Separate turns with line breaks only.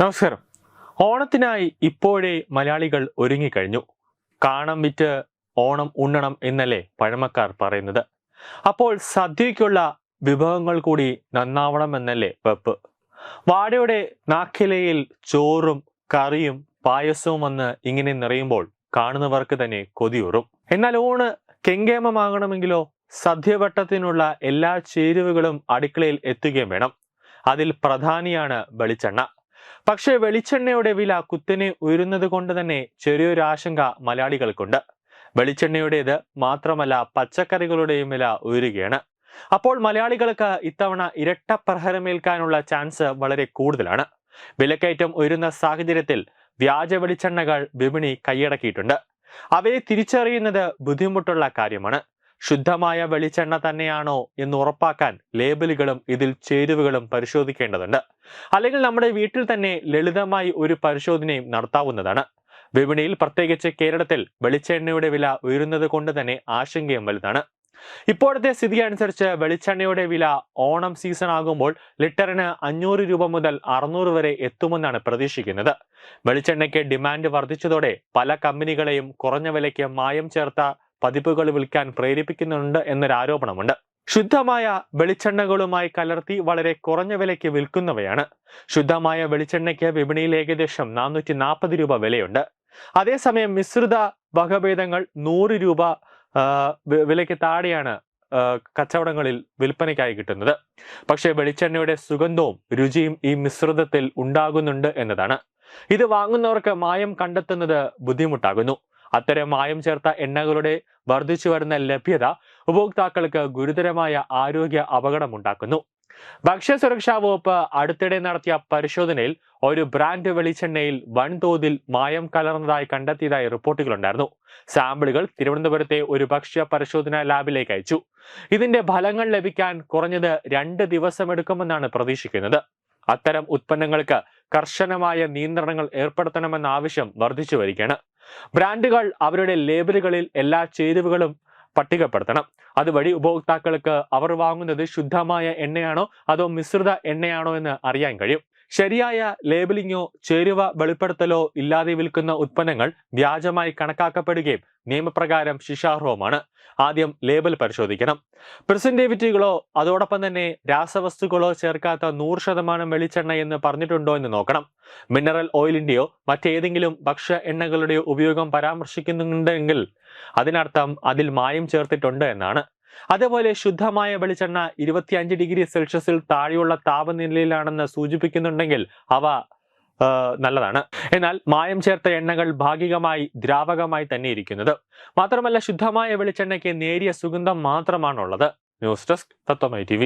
നമസ്കാരം. ഓണത്തിനായി ഇപ്പോഴേ മലയാളികൾ ഒരുങ്ങിക്കഴിഞ്ഞു. കാണം വിറ്റ് ഓണം ഉണ്ണണം എന്നല്ലേ പഴമക്കാർ പറയുന്നത്. അപ്പോൾ സദ്യയ്ക്കുള്ള വിഭവങ്ങൾ കൂടി നന്നാവണം എന്നല്ലേ വെപ്പ്. വാഴയുടെ നാക്കിലയിൽ ചോറും കറിയും പായസവും വന്ന് ഇങ്ങനെ നിറയുമ്പോൾ കാണുന്നവർക്ക് തന്നെ കൊതിയൂറും. എന്നാൽ ഊണ് കെങ്കേമമാകണമെങ്കിലോ സദ്യവട്ടത്തിനുള്ള എല്ലാ ചേരുവകളും അടുക്കളയിൽ എത്തുകയും വേണം. അതിൽ പ്രധാനിയാണ് വെളിച്ചെണ്ണ. പക്ഷേ വെളിച്ചെണ്ണയുടെ വില കുത്തിനെ ഉയരുന്നത് കൊണ്ട് തന്നെ ചെറിയൊരു ആശങ്ക മലയാളികൾക്കുണ്ട്. വെളിച്ചെണ്ണയുടേത് മാത്രമല്ല പച്ചക്കറികളുടെയും വില ഉയരുകയാണ്. അപ്പോൾ മലയാളികൾക്ക് ഇത്തവണ ഇരട്ട പ്രഹരമേൽക്കാനുള്ള ചാൻസ് വളരെ കൂടുതലാണ്. വിലക്കയറ്റം ഉയരുന്ന സാഹചര്യത്തിൽ വ്യാജ വെളിച്ചെണ്ണകൾ വിപണി കൈയടക്കിയിട്ടുണ്ട്. അവയെ തിരിച്ചറിയുന്നത് ബുദ്ധിമുട്ടുള്ള കാര്യമാണ്. ശുദ്ധമായ വെളിച്ചെണ്ണ തന്നെയാണോ എന്ന് ഉറപ്പാക്കാൻ ലേബലുകളും ഇതിൽ ചേരുവകളും പരിശോധിക്കേണ്ടതുണ്ട്. അല്ലെങ്കിൽ നമ്മുടെ വീട്ടിൽ തന്നെ ലളിതമായി ഒരു പരിശോധനയും നടത്താവുന്നതാണ്. വിപണിയിൽ പ്രത്യേകിച്ച് കേരളത്തിൽ വെളിച്ചെണ്ണയുടെ വില ഉയരുന്നത് കൊണ്ട് തന്നെ ആശങ്കയും വലുതാണ്. ഇപ്പോഴത്തെ സ്ഥിതി അനുസരിച്ച് വെളിച്ചെണ്ണയുടെ വില ഓണം സീസൺ ആകുമ്പോൾ ലിറ്ററിന് അഞ്ഞൂറ് രൂപ മുതൽ അറുന്നൂറ് വരെ എത്തുമെന്നാണ് പ്രതീക്ഷിക്കുന്നത്. വെളിച്ചെണ്ണയ്ക്ക് ഡിമാൻഡ് വർദ്ധിച്ചതോടെ പല കമ്പനികളെയും കുറഞ്ഞ വിലയ്ക്ക് മായം ചേർത്ത പതിപ്പുകൾ വിൽക്കാൻ പ്രേരിപ്പിക്കുന്നുണ്ട് എന്നൊരു ആരോപണമുണ്ട് ശുദ്ധമായ വെളിച്ചെണ്ണകളുമായി കലർത്തി വളരെ കുറഞ്ഞ വിലയ്ക്ക് വിൽക്കുന്നവയാണ്. ശുദ്ധമായ വെളിച്ചെണ്ണയ്ക്ക് വിപണിയിൽ ഏകദേശം നാനൂറ്റി നാൽപ്പത് രൂപ വിലയുണ്ട്. അതേസമയം മിശ്രിത വകഭേദങ്ങൾ നൂറ് രൂപ വിലയ്ക്ക് താഴെയാണ് കച്ചവടങ്ങളിൽ വിൽപ്പനയ്ക്കായി കിട്ടുന്നത്. പക്ഷേ വെളിച്ചെണ്ണയുടെ സുഗന്ധവും രുചിയും ഈ മിശ്രിതത്തിൽ ഉണ്ടാകുന്നുണ്ട് എന്നതാണ്. ഇത് വാങ്ങുന്നവർക്ക് മായം കണ്ടെത്തുന്നത് ബുദ്ധിമുട്ടാകുന്നു. അത്തരം മായം ചേർത്ത എണ്ണകളുടെ വർദ്ധിച്ചു വരുന്ന ലഭ്യത ഉപഭോക്താക്കൾക്ക് ഗുരുതരമായ ആരോഗ്യ അപകടമുണ്ടാക്കുന്നു. ഭക്ഷ്യസുരക്ഷാ വകുപ്പ് അടുത്തിടെ നടത്തിയ പരിശോധനയിൽ ഒരു ബ്രാൻഡ് വെളിച്ചെണ്ണയിൽ വൻതോതിൽ മായം കലർന്നതായി കണ്ടെത്തിയതായി റിപ്പോർട്ടുകളുണ്ടായിരുന്നു. സാമ്പിളുകൾ തിരുവനന്തപുരത്തെ ഒരു ഭക്ഷ്യ പരിശോധനാ ലാബിലേക്ക് അയച്ചു. ഇതിന്റെ ഫലങ്ങൾ ലഭിക്കാൻ കുറഞ്ഞത് രണ്ട് ദിവസമെടുക്കുമെന്നാണ് പ്രതീക്ഷിക്കുന്നത്. അത്തരം ഉത്പന്നങ്ങൾക്ക് കർശനമായ നിയന്ത്രണങ്ങൾ ഏർപ്പെടുത്തണമെന്ന ആവശ്യം വർദ്ധിച്ചു വരികയാണ്. ബ്രാൻഡുകൾ അവരുടെ ലേബലുകളിൽ എല്ലാ ചേരുവകളും പട്ടികപ്പെടുത്തണം. അതുവഴി ഉപഭോക്താക്കൾക്ക് അവർ വാങ്ങുന്നത് ശുദ്ധമായ എണ്ണയാണോ അതോ മിശ്രിത എണ്ണയാണോ എന്ന് അറിയാൻ കഴിയും. ശരിയായ ലേബലിങ്ങോ ചേരുവ വെളിപ്പെടുത്തലോ ഇല്ലാതെ വിൽക്കുന്ന ഉത്പന്നങ്ങൾ വ്യാജമായി കണക്കാക്കപ്പെടുകയും നിയമപ്രകാരം ശിക്ഷാർഹവുമാണ്. ആദ്യം ലേബൽ പരിശോധിക്കണം. പ്രസന്റേവിറ്റികളോ അതോടൊപ്പം തന്നെ രാസവസ്തുക്കളോ ചേർക്കാത്ത നൂറ് ശതമാനം വെളിച്ചെണ്ണ എന്ന് പറഞ്ഞിട്ടുണ്ടോ എന്ന് നോക്കണം. മിനറൽ ഓയിലിന്റെയോ മറ്റേതെങ്കിലും ഭക്ഷ്യ എണ്ണകളുടെയോ ഉപയോഗം പരാമർശിക്കുന്നുണ്ടെങ്കിൽ അതിനർത്ഥം അതിൽ മായം ചേർത്തിട്ടുണ്ട് എന്നാണ്. അതേപോലെ ശുദ്ധമായ വെളിച്ചെണ്ണ ഇരുപത്തിയഞ്ച് ഡിഗ്രി സെൽഷ്യസിൽ താഴെയുള്ള താപനിലയിലാണെന്ന് സൂചിപ്പിക്കുന്നുണ്ടെങ്കിൽ അവ നല്ലതാണ്. എന്നാൽ മായം ചേർത്ത എണ്ണകൾ ഭാഗികമായി ദ്രാവകമായി തന്നെ ഇരിക്കുന്നത് മാത്രമല്ല ശുദ്ധമായ വെളിച്ചെണ്ണയ്ക്ക് നേരിയ സുഗന്ധം മാത്രമാണുള്ളത്. ന്യൂസ് ഡെസ്ക് തത്വമൈ ടി